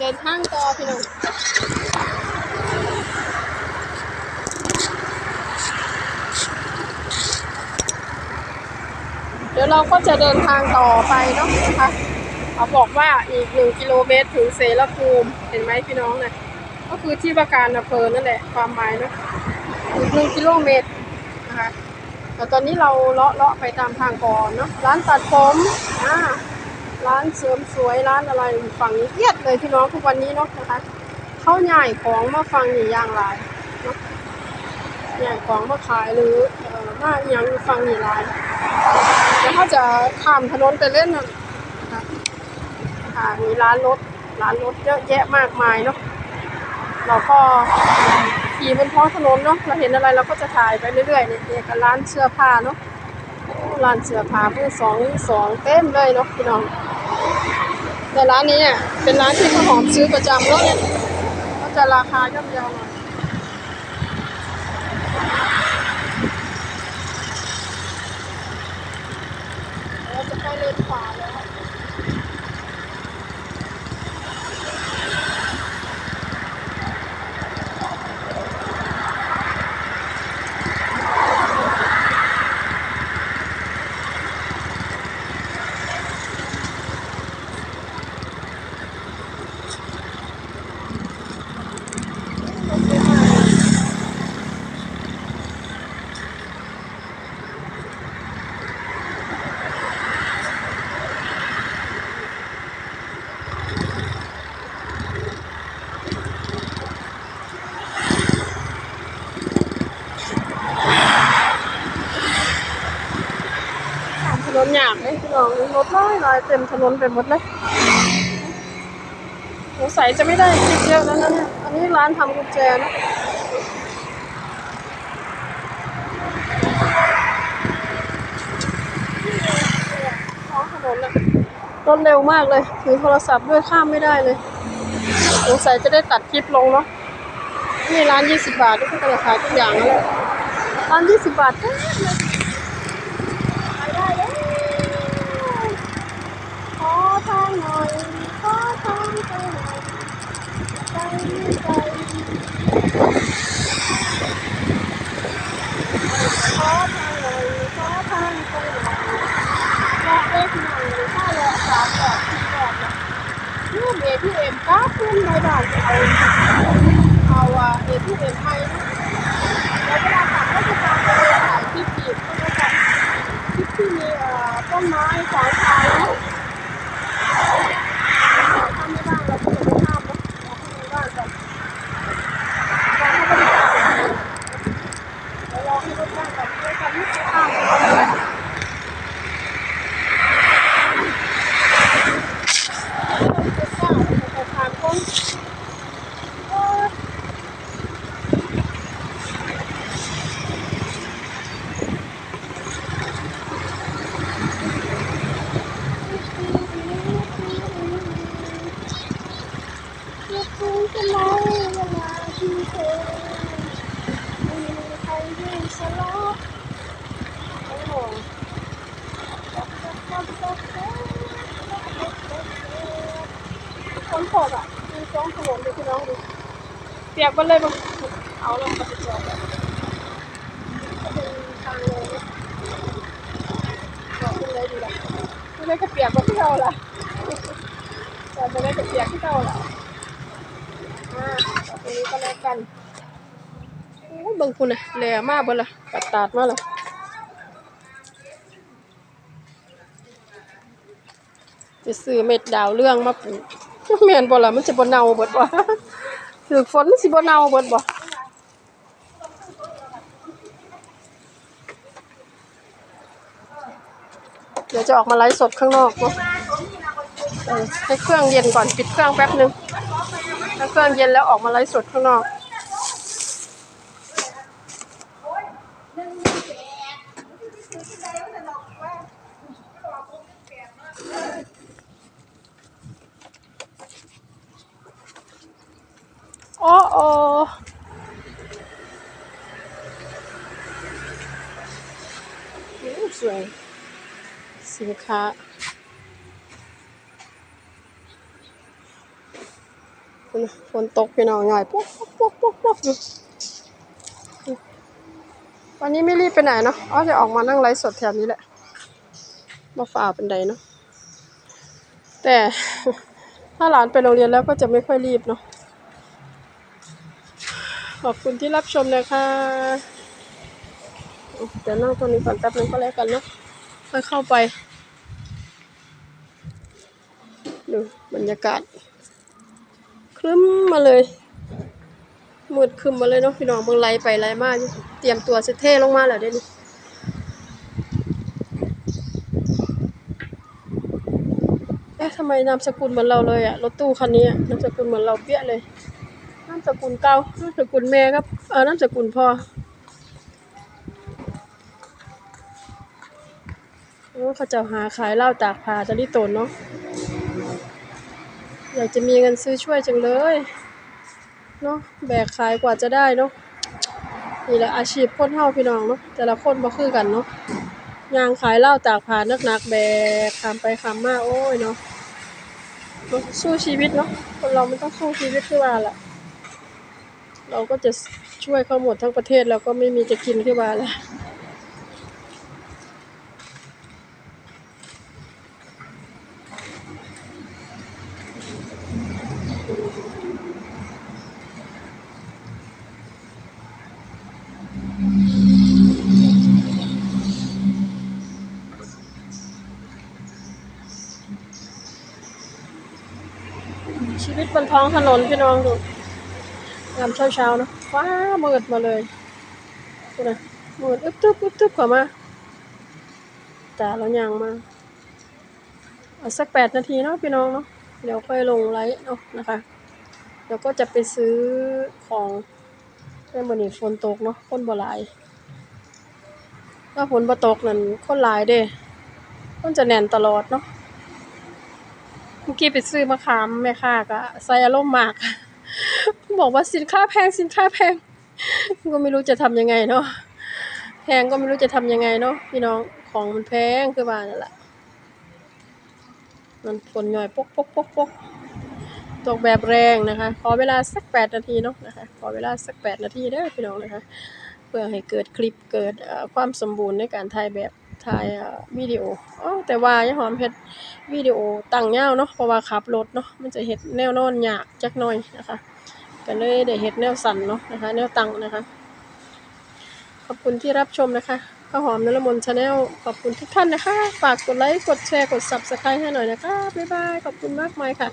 เดินทางต่อพี่น้องเดี๋ยวเราก็จะเดินทางต่อไปเนาะนะคะเขาบอกว่าอีกหนึ่งกิโลเมตรถึงเสรภูมิเห็นไหมพี่น้องเนี่ยก็คือที่ว่าการอำเภอนั่นแหละความหมายเนาะอีกหนึ่งกิโลเมตรนะคะแต่ตอนนี้เราเลาะเลาะไปตามทางก่อนเนาะร้านตัดผมอ่า ร้านเสริมสวยร้านอะไรฝั่งนี้เทียดเลยพี่น้องทุกวันนี้เนาะนะคะเขาใหญ่ของมาฟังนี่อย่างไรเนาะใหญ่ของมาขายหรือเอ่อมาอหยังฟังนี่ลายแล้วเขาจะข้ามถนนไปเล่นนะคะค่ะมีร้านรถร้านรถเยอะแยะมากมายเนาะเราก็ขี่บนท้องถนนเนาะเราเห็นอะไรเราก็จะถ่ายไปเรื่อยๆเนี่ยเนี่ยก็ร้านเสื้อผ้าเนาะ ร้านเสื้อผ้าเพื่อสองสองเต็มเลยเนาะพี่น้องแต่ร้านนี้เนี่ยเป็นร้านที่ข้าวหอมซื้อประจำเนาะเนี่ยก็จะราคาย่อมเยาหน่อยเราจะไปเลนขวาเลย ถนนหยาบเลยพี่น้องรถน้อยลอยเต็มถนนไปหมดเลยสงสัยจะไม่ได้คิดเยอะแล้วนะเนี่ยอันนี้ร้านทำกุญแจนะท้องถนนอะรถเร็วมากเลย ถือโทรศัพท์ด้วยข้ามไม่ได้เลยสงสัยจะได้ตัดคลิปลงเนาะนี่ร้าน 20 บาททุกคนขายทุกอย่างแล้วแหละร้าน 20 บาทเท่านั้นเลย ไปได้แล้วขอทางหน่อย ขอทางไปหน่อยใจใจขอทางหน่อย ขอทางไปหน่อยรอเล็กหน่อยถ้ารอสามรอบสี่รอบนะนี่เอทีเอ็มก้า ขึ้นในบ้านเอาเอาอะเอทีเอ็มให้วเวลาตัดก็จะตามไปถ่ายคลิปอีกก็แล้วกัน ที่ที่มีเอ่อต้นไม้ขวางทางนะถ้าไม่บ้างเราก็จะไม่ข้ามนะเราให้มีบ้านก่อนเราให้รถบ้านก่อนเดี๋ยวเราให้รถบ้านก่อนด้วยกันไม่ข้ามไปจะสร้างจะทานคนโอ้ย คิดถึงกันไหมเวลาที่เธอไม่มีใครยื่นสลบโอ้โห ฝนตกอะมีสองถนนดูพี่น้องดูเปียกไปเลยบ้างเอาลงมาจอดก็เป็นทางเลยจอดเป็นเลยดีละไม่ได้ก็เปียกกว่าที่เราละจอดไปได้ก็เปียกที่เราละอ่าตรงนี้ก็แล้วกันโอ้บางคุณน่ะแหล่มากเบ่ล่ะตัดตาดมาแล้วจะซื้อเม็ดดาวเรื่องมาปลูก แม่นบ่ล่ะมันสิบ่เน่าเบิดบ่ถือฝนมันสิบ่เน่าเบิดบ่เดี๋ยวจะออกมาไลฟ์สดข้างนอกเนาะให้เครื่องเย็นก่อนปิดเครื่องแป๊บนึงถ้าเครื่องเย็นแล้วออกมาไลฟ์สดข้างนอก โอ้โอสวย สินค้าฝนตกพี่น้องหน่อยปุ๊บปุ๊บปุ๊บปุ๊บปุ๊บอยู่วันนี้ไม่รีบไปไหนเนาะอ๋อจะออกมานั่งไลฟ์สดแถวนี้แหละมาฝ่าเป็นไดเนาะแต่ถ้าหลานไปโรงเรียนแล้วก็จะไม่ค่อยรีบเนาะ ขอบคุณที่รับชมนะคะเดี๋ยวนั่งตรงนี้ก่อนแป๊บนึงก็แล้วกันเนาะค่อยเข้าไปดูบรรยากาศครึ้มมาเลยมืดครึ้มมาเลยเนาะพี่น้องเบิ่งไลไปไลมาอยู่เตรียมตัวสิเท่ลงมาแล้วเดี๋ยวนี้เอ๊ะทำไมนามสกุลเหมือนเราเลยอะรถตู้คันนี้อะนามสกุลเหมือนเราเปี้ยเลย นามสกุลเก่านามสกุลแม่ครับ เออนามสกุลพ่อโอ้เขาจะหาขายเหล้าตากผาจะรีโตนเนาะ อยากจะมีเงินซื้อช่วยจังเลย เนาะแบกขายกว่าจะได้เนาะ นี่แหละอาชีพคนเฮาพี่น้องเนาะ แต่ละคนบ่คือกันเนาะยางขายเหล้าตากผ้าหนักๆแบกขามไปขามมาโอ้ยเนาะสู้ชีวิตเนาะ คนเรามันต้องสู้ชีวิตขึ้นมาแหละ เราก็จะช่วยเขาหมดทั้งประเทศแล้วก็ไม่มีจะกินขึ้นมาแหละชีวิตบนท้องถนนพี่น้องดู ยามเช้าๆเนาะฟ้ามืดมาเลยนะมืดอึบตึบอึบตึบกว่ามาแต่เรายังมาเอาสักแปดนาทีเนาะพี่น้องเนาะเดี๋ยวค่อยลงไลฟ์เนาะนะคะเดี๋ยวก็จะไปซื้อของในมื้อนี้ฝนตกเนาะคนบ่หลายถ้าฝนบ่ตกนั่นคนหลายเด้คนจะแน่นตลอดเนาะเมื่อกี้ไปซื้อมะขามแม่ค้าก็ใส่อารมณ์มาก บอกว่าสินค้าแพงสินค้าแพง ก็ไม่รู้จะทำยังไงเนาะแพงก็ไม่รู้จะทำยังไงเนาะพี่น้องของมันแพงคือว่านั่นแหละมันฝนหน่อยปกปกปกปกตกแบบแรงนะคะ ขอเวลาสักแปดนาทีเนาะนะคะ ขอเวลาสักแปดนาทีเด้พี่น้องนะคะ เพื่อให้เกิดคลิปเกิดความสมบูรณ์ในการถ่ายแบบถ่ายวิดีโออ๋อแต่ว่ายังหอมเฮ็ดวิดีโอตั้งยาเนาะเพราะว่าขับรถเนาะมันจะเฮ็ดแนวนอนยากจักหน่อยนะคะ กันเลยเด้เห็ดแนวสั่นเนาะนะคะ แนวตังนะคะ ขอบคุณที่รับชมนะคะข้าวหอมนรมนชาแนลขอบคุณทุกท่านนะคะ ฝากกดไลค์ กดแชร์ กดซับสไครต์ให้หน่อยนะคะ บ๊ายบาย ขอบคุณมากมายค่ะ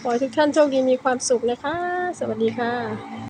ขอให้ทุกท่านโชคดีมีความสุขนะคะ สวัสดีค่ะ